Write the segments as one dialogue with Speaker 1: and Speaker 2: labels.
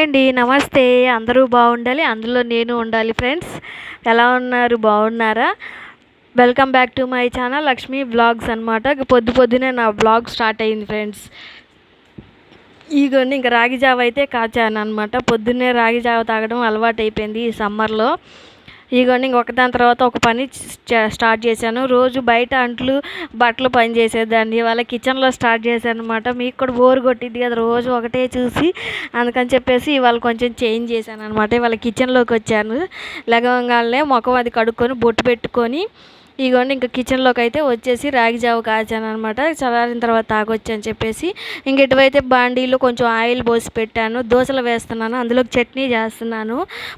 Speaker 1: Hi అండి. నమస్తే. అందరూ బాగుండాలి. అందులో నేను ఉండాలి ఫ్రెండ్స్. ఎలా ఉన్నారు? బాగున్నారా? Welcome back to my channel Lakshmi blogs అనమాట పొద్దు పొద్దునే నా బ్లాగ్ స్టార్ట్ అయింది ఫ్రెండ్స్. ఇగోండి ఇంకా రాగి జావ అయితే కాచాను అనమాట పొద్దున్నే రాగి జావ తాగడం అలవాటు అయిపోయింది ఈ సమ్మర్లో. ఇగోండి ఒకదాని తర్వాత ఒక పని స్టార్ట్ చేశాను. రోజు బయట అంట్లు బట్టలు పని చేసేదాన్ని. ఇవాళ కిచెన్లో స్టార్ట్ చేశాను అనమాట మీకు కూడా బోర్ కొట్టింది కదా రోజు ఒకటే చూసి అందుకని చెప్పేసి ఇవాళ కొంచెం చేంజ్ చేశాను అనమాట ఇవాళ కిచెన్లోకి వచ్చాను. లగవంగానే ముఖం అది కడుక్కొని బొట్టు పెట్టుకొని ఇగోండి ఇంకా కిచెన్లోకి అయితే వచ్చేసి రాగి జావ కాచాను అనమాట చల్లారిన తర్వాత తాగొచ్చు అని చెప్పేసి. ఇంక ఇటువైతే బాండీలో కొంచెం ఆయిల్ పోసి పెట్టాను. దోశలు వేస్తున్నాను. అందులోకి చట్నీ చేస్తున్నాను.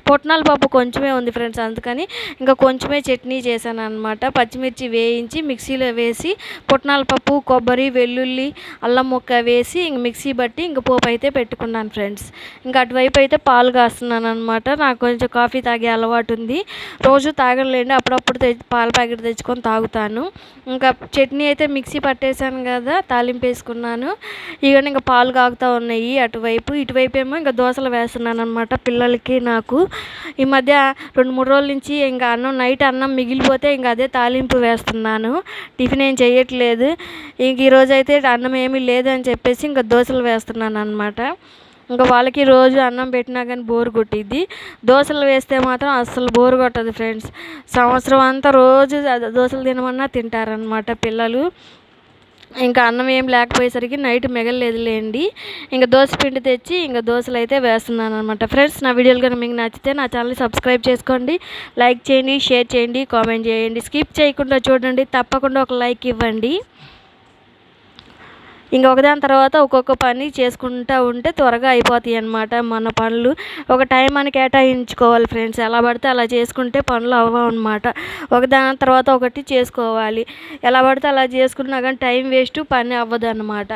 Speaker 1: పొట్నాల పప్పు కొంచెమే ఉంది ఫ్రెండ్స్ అందుకని ఇంకా కొంచెమే చట్నీ చేశాను అనమాట పచ్చిమిర్చి వేయించి మిక్సీలో వేసి పుట్నాల పప్పు కొబ్బరి వెల్లుల్లి అల్లం ముక్క వేసి ఇంక మిక్సీ బట్టి ఇంక పోపు అయితే పెట్టుకున్నాను ఫ్రెండ్స్. ఇంకా అటువైపు అయితే పాలు కాస్తున్నాను అనమాట నాకు కొంచెం కాఫీ తాగే అలవాటు ఉంది. రోజు తాగలేండి అప్పుడప్పుడు పాల ప్యాకెట్ తెచ్చుకొని తాగుతాను. ఇంకా చట్నీ అయితే మిక్సీ పట్టేశాను కదా తాలింపు వేసుకున్నాను. ఇక ఇంకా పాలు కాగుతూ ఉన్నాయి అటువైపు. ఇటువైపు ఏమో ఇంకా దోశలు వేస్తున్నాను అనమాట పిల్లలకి నాకు. ఈ మధ్య రెండు మూడు రోజుల నుంచి ఇంకా అన్నం నైట్ అన్నం మిగిలిపోతే ఇంకా అదే తాలింపు వేస్తున్నాను. టిఫిన్ ఏం చేయట్లేదు. ఇంక ఈరోజు అయితే అన్నం ఏమీ లేదు అని చెప్పేసి ఇంకా దోశలు వేస్తున్నాను అనమాట ఇంకా వాళ్ళకి రోజు అన్నం పెట్టినా కానీ బోర్ కొట్టిద్ది. దోశలు వేస్తే మాత్రం అస్సలు బోరు కొట్టదు ఫ్రెండ్స్. సంవత్సరం అంతా రోజు దోశలు తినమన్నా తింటారనమాట పిల్లలు. ఇంకా అన్నం ఏం లేకపోయేసరికి నైట్ మిగలలేదులేండి ఇంకా దోశ పిండి తెచ్చి ఇంకా దోశలు అయితే వేస్తున్నాను అనమాట ఫ్రెండ్స్ నా వీడియోలు కనుక మీకు నచ్చితే నా ఛానల్ని సబ్స్క్రైబ్ చేసుకోండి. లైక్ చేయండి షేర్ చేయండి కామెంట్ చేయండి. స్కిప్ చేయకుండా చూడండి. తప్పకుండా ఒక లైక్ ఇవ్వండి. ఇంకా ఒకదాని తర్వాత ఒక్కొక్క పని చేసుకుంటూ ఉంటే త్వరగా అయిపోతాయి అన్నమాట. మన పనులు ఒక టైం అని కేటాయించుకోవాలి ఫ్రెండ్స్ ఎలా పడితే అలా చేసుకుంటే పనులు అవ్వవు అనమాట ఒకదాని తర్వాత ఒకటి చేసుకోవాలి. ఎలా పడితే అలా చేసుకున్నా కానీ టైం వేస్ట్ పని అవ్వదు అనమాట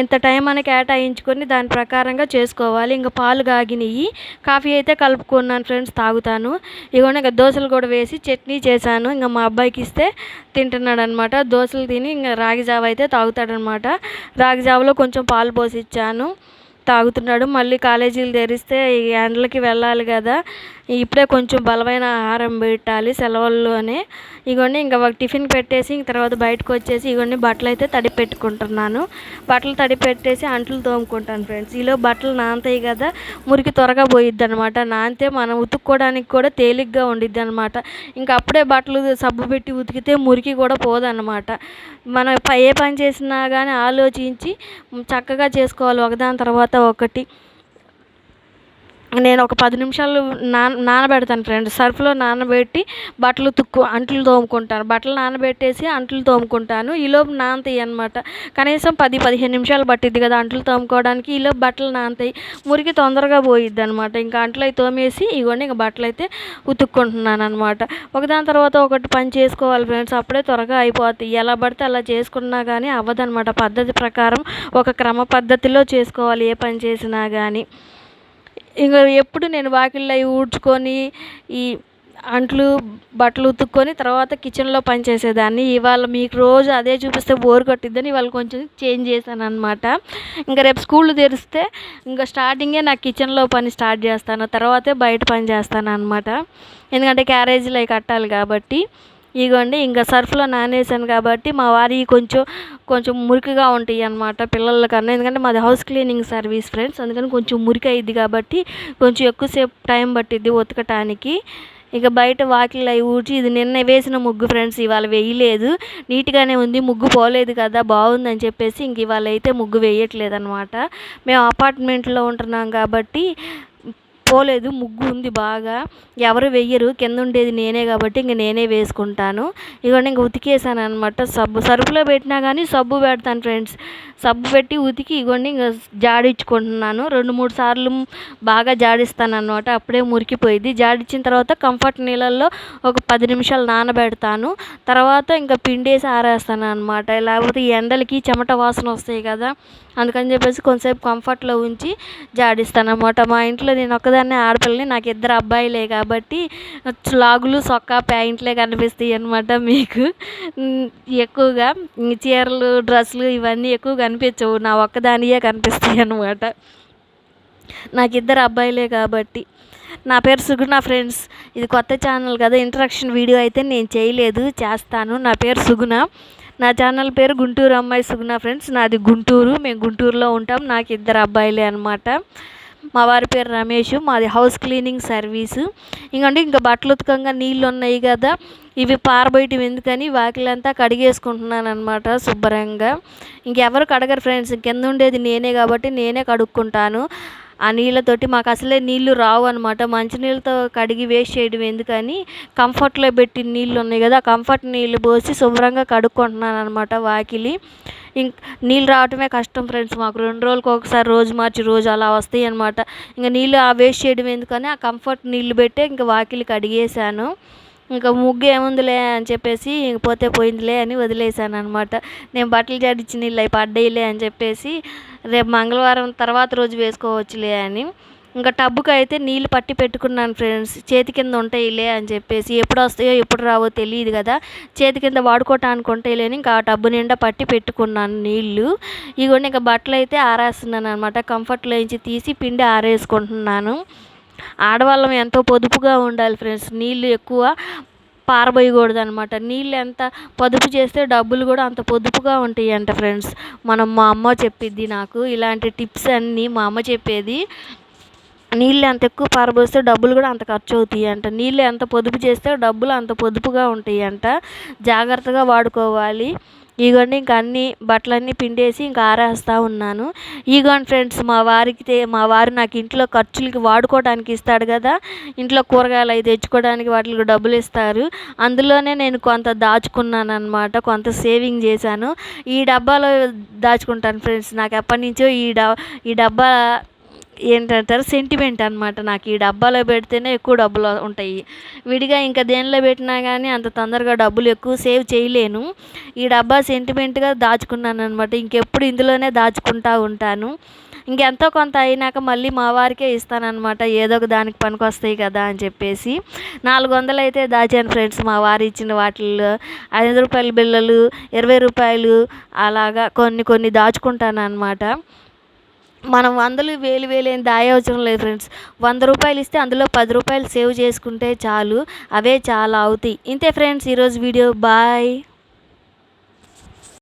Speaker 1: ఇంత టైం అని కేటాయించుకొని దాని ప్రకారంగా చేసుకోవాలి. ఇంకా పాలు కాగినాయి కాఫీ అయితే కలుపుకున్నాను ఫ్రెండ్స్ తాగుతాను. ఇగోనే ఇంకా దోశలు కూడా వేసి చట్నీ చేశాను. ఇంకా మా అబ్బాయికి ఇస్తే తింటున్నాడు అనమాట దోశలు తిని ఇంకా రాగి జావ అయితే తాగుతాడనమాట. రాగి జావలో కొంచెం పాలు పోసి ఇచ్చాను తాగుతున్నాడు. మళ్ళీ కాలేజీలు తెరిస్తే ఈ ఎండలకి వెళ్ళాలి కదా. ఇప్పుడే కొంచెం బలమైన ఆహారం పెట్టాలి సెలవుల్లోనే ఇగోండి ఇంకా ఒక టిఫిన్ పెట్టేసి ఇంక తర్వాత బయటకు వచ్చేసి ఇవన్నీ బట్టలు అయితే తడి పెట్టుకుంటున్నాను. బట్టలు తడి పెట్టేసి అంట్లు తోముకుంటాను ఫ్రెండ్స్. ఈలో బట్టలు నానతాయి కదా మురికి త్వరగా పోయిద్ది అనమాట నానితే మనం ఉతుక్కోవడానికి కూడా తేలిగ్గా ఉండిద్ది అనమాట ఇంకా అప్పుడే బట్టలు సబ్బు పెట్టి ఉతికితే మురికి కూడా పోదన్నమాట. మనం ఏ పని చేసినా కానీ ఆలోచించి చక్కగా చేసుకోవాలి. ఒకదాని తర్వాత ఒకటి నేను ఒక పది నిమిషాలు నాన నానబెడతాను ఫ్రెండ్స్ సర్ఫ్లో నానబెట్టి బట్టలు తుక్కు అంట్లు తోముకుంటాను. బట్టలు నానబెట్టేసి అంట్లు తోముకుంటాను. ఈలోపు నానతాయి అనమాట కనీసం పది పదిహేను నిమిషాలు పట్టిద్ది కదా అంట్లు తోముకోవడానికి. ఈలోపు బట్టలు నానతాయి మురికి తొందరగా పోయిద్ది అనమాట ఇంకా అంట్లు అయితే తోమేసి ఇవన్నీ ఇంకా బట్టలు అయితే ఉతుక్కుంటున్నాను అనమాట ఒకదాని తర్వాత ఒకటి పని చేసుకోవాలి ఫ్రెండ్స్ అప్పుడే త్వరగా అయిపోతాయి ఎలా పడితే అలా చేసుకున్నా కానీ అవ్వదనమాట పద్ధతి ప్రకారం ఒక క్రమ పద్ధతిలో చేసుకోవాలి ఏ పని చేసినా కానీ ఇంకా ఎప్పుడు నేను వాకిళ్ళు అవి ఊడ్చుకొని ఈ అంట్లు బట్టలు ఉతుక్కొని తర్వాత కిచెన్లో పని చేసేదాన్ని. ఇవాళ మీకు రోజు అదే చూపిస్తే బోర్ కొట్టిద్దని ఇవాళ కొంచెం చేంజ్ చేశాను అనమాట ఇంకా రేపు స్కూల్ తెరిస్తే ఇంకా స్టార్టింగే నాకు కిచెన్లో పని స్టార్ట్ చేస్తాను. తర్వాతే బయట పని చేస్తాను అనమాట ఎందుకంటే క్యారేజీలు అవి కట్టాలి కాబట్టి. ఇగోండి ఇంకా సర్ఫ్లో నానేసాను కాబట్టి మా వారి కొంచెం కొంచెం మురికిగా ఉంటాయి అనమాట పిల్లల కన్నా ఎందుకంటే మాది హౌస్ క్లీనింగ్ సర్వీస్ ఫ్రెండ్స్ అందుకని కొంచెం మురికి అయ్యిద్ది కాబట్టి కొంచెం ఎక్కువసేపు టైం పట్టిద్ది ఉతకటానికి. ఇక బయట వాకిలు అవి ఊడ్చి ఇది నిన్న వేసిన ముగ్గు ఫ్రెండ్స్ ఇవాళ వేయలేదు. నీట్గానే ఉంది ముగ్గు పోలేదు కదా బాగుందని చెప్పేసి ఇంక ఇవాళ అయితే ముగ్గు వేయట్లేదు అనమాట మేము అపార్ట్మెంట్లో ఉంటున్నాం కాబట్టి పోలేదు ముగ్గు ఉంది బాగా. ఎవరు వెయ్యరు కింద ఉండేది నేనే కాబట్టి ఇంక నేనే వేసుకుంటాను. ఇవన్నీ ఇంక ఉతికేసాను అనమాట సబ్బు. సరుకులో పెట్టినా కానీ సబ్బు పెడతాను ఫ్రెండ్స్. సబ్బు పెట్టి ఉతికి ఇగోండి ఇంకా జాడించుకుంటున్నాను రెండు మూడు సార్లు బాగా జాడిస్తాను అనమాట అప్పుడే మురికిపోయింది జాడించిన తర్వాత కంఫర్ట్ నీళ్ళల్లో ఒక పది నిమిషాలు నానబెడతాను. తర్వాత ఇంకా పిండేసి ఆరేస్తాను అనమాట లేకపోతే ఎండలకి చెమట వాసన వస్తాయి కదా. అందుకని చెప్పేసి కొంతసేపు కంఫర్ట్లో ఉంచి జాడిస్తాను అనమాట మా ఇంట్లో నేను ఒక్కదాన్నే ఆడపిల్లని నాకు ఇద్దరు అబ్బాయిలే కాబట్టి లాగులు సొక్కా ప్యాంట్లే కనిపిస్తాయి అనమాట మీకు. ఎక్కువగా చీరలు డ్రెస్సులు ఇవన్నీ ఎక్కువ కనిపించవు. నా ఒక్కదానియే కనిపిస్తాయి అనమాట నాకు ఇద్దరు అబ్బాయిలే కాబట్టి. నా పేరు సుగుణ ఫ్రెండ్స్. ఇది కొత్త ఛానల్ కదా. ఇంట్రడక్షన్ వీడియో అయితే నేను చేయలేదు. చేస్తాను. నా పేరు సుగుణ. నా ఛానల్ పేరు గుంటూరు అమ్మాయి సుగుణ ఫ్రెండ్స్. నాది గుంటూరు. మేము గుంటూరులో ఉంటాం. నాకు ఇద్దరు అబ్బాయిలే అనమాట మా వారి పేరు రమేష్. మాది హౌస్ క్లీనింగ్ సర్వీసు. ఇంకంటే ఇంకా బట్టలు ఉతకంగా నీళ్ళు ఉన్నాయి కదా ఇవి పారబయటం ఎందుకని వాకిలంతా కడిగేసుకుంటున్నాను అనమాట శుభ్రంగా. ఇంకెవరు కడగరు ఫ్రెండ్స్. కింద ఉండేది నేనే కాబట్టి నేనే కడుక్కుంటాను. ఆ నీళ్ళతోటి మాకు అసలే నీళ్ళు రావు అనమాట మంచినీళ్ళతో కడిగి వేస్ట్ చేయడం ఎందుకని కంఫర్ట్లో పెట్టి నీళ్ళు ఉన్నాయి కదా ఆ కంఫర్ట్ నీళ్ళు పోసి శుభ్రంగా కడుక్కుంటున్నాను అనమాట వాకిలి. ఇంక నీళ్ళు రావటమే కష్టం ఫ్రెండ్స్ మాకు. రెండు రోజులకు ఒకసారి రోజు మార్చి రోజు అలా వస్తాయి అనమాట ఇంకా నీళ్ళు ఆ వేస్ట్ చేయడం ఎందుకని ఆ కంఫర్ట్ నీళ్ళు పెట్టే ఇంకా వాకిలి కడిగేసాను ఇంకా ముగ్గు ఏముందిలే అని చెప్పేసి ఇంక పోతే పోయిందిలే అని వదిలేసాను అనమాట నేను బట్టలు జడిచి నీళ్ళు అవి పడ్డాయిలే అని చెప్పేసి రేపు మంగళవారం తర్వాత రోజు వేసుకోవచ్చులే అని. ఇంకా టబ్బుకి అయితే నీళ్ళు పట్టి పెట్టుకున్నాను ఫ్రెండ్స్. చేతి కింద ఉంటాయిలే అని చెప్పేసి ఎప్పుడు వస్తాయో ఎప్పుడు రావో తెలియదు కదా. చేతి కింద వాడుకోవటానికి ఉంటాయిలేని ఇంకా ఆ టబ్బు నిండా పట్టి పెట్టుకున్నాను నీళ్ళు. ఇగోండి ఇంకా బట్టలు అయితే ఆరేస్తున్నాను అనమాట కంఫర్ట్లోంచి తీసి పిండి ఆరేసుకుంటున్నాను. ఆడవాళ్ళం ఎంతో పొదుపుగా ఉండాలి ఫ్రెండ్స్. నీళ్ళు ఎక్కువ పారబోయకూడదు అనమాట నీళ్ళు ఎంత పొదుపు చేస్తే డబ్బులు కూడా అంత పొదుపుగా ఉంటాయి అంట ఫ్రెండ్స్. మనం మా అమ్మ చెప్పిద్ది నాకు ఇలాంటి టిప్స్ అన్నీ మా అమ్మ చెప్పేది. నీళ్ళు ఎంత ఎక్కువ పారబోస్తే డబ్బులు కూడా అంత ఖర్చు అవుతాయి అంట నీళ్ళు ఎంత పొదుపు చేస్తే డబ్బులు అంత పొదుపుగా ఉంటాయి అంట జాగ్రత్తగా వాడుకోవాలి. ఇగోండి ఇంక అన్ని బట్టలన్నీ పిండేసి ఇంకా ఆరేస్తూ ఉన్నాను. ఇగోండి ఫ్రెండ్స్ మా వారికి మా వారు నాకు ఇంట్లో ఖర్చులకి వాడుకోవడానికి ఇస్తాడు కదా. ఇంట్లో కూరగాయలు అవి తెచ్చుకోవడానికి వాటికి డబ్బులు ఇస్తారు. అందులోనే నేను కొంత దాచుకున్నాను అనమాట కొంత సేవింగ్ చేశాను. ఈ డబ్బాలో దాచుకుంటాను ఫ్రెండ్స్ నాకు ఎప్పటి నుంచో ఈ డ ఈ డబ్బా ఏంటంటారు సెంటిమెంట్ అనమాట నాకు. ఈ డబ్బాలో పెడితేనే ఎక్కువ డబ్బులు ఉంటాయి. విడిగా ఇంకా దేనిలో పెట్టినా కానీ అంత తొందరగా డబ్బులు ఎక్కువ సేవ్ చేయలేను. ఈ డబ్బా సెంటిమెంట్గా దాచుకున్నాను అనమాట ఇంకెప్పుడు ఇందులోనే దాచుకుంటా ఉంటాను. ఇంకెంతో కొంత అయినాక మళ్ళీ మా వారికే ఇస్తానన్నమాట. ఏదో ఒక దానికి పనికొస్తాయి కదా అని చెప్పేసి. నాలుగు వందలు అయితే దాచాను ఫ్రెండ్స్. మా వారు ఇచ్చిన వాటిల్లో ఐదు రూపాయల బిళ్ళలు ఇరవై రూపాయలు అలాగా కొన్ని కొన్ని దాచుకుంటాను అనమాట మనం వందలు వేలు వేలు ఏం దాయవసరం లేదు ఫ్రెండ్స్. వంద రూపాయలు ఇస్తే అందులో పది రూపాయలు సేవ్ చేసుకుంటే చాలు. అవే చాలా అవుతాయి. ఇంతే ఫ్రెండ్స్ ఈరోజు వీడియో. బాయ్.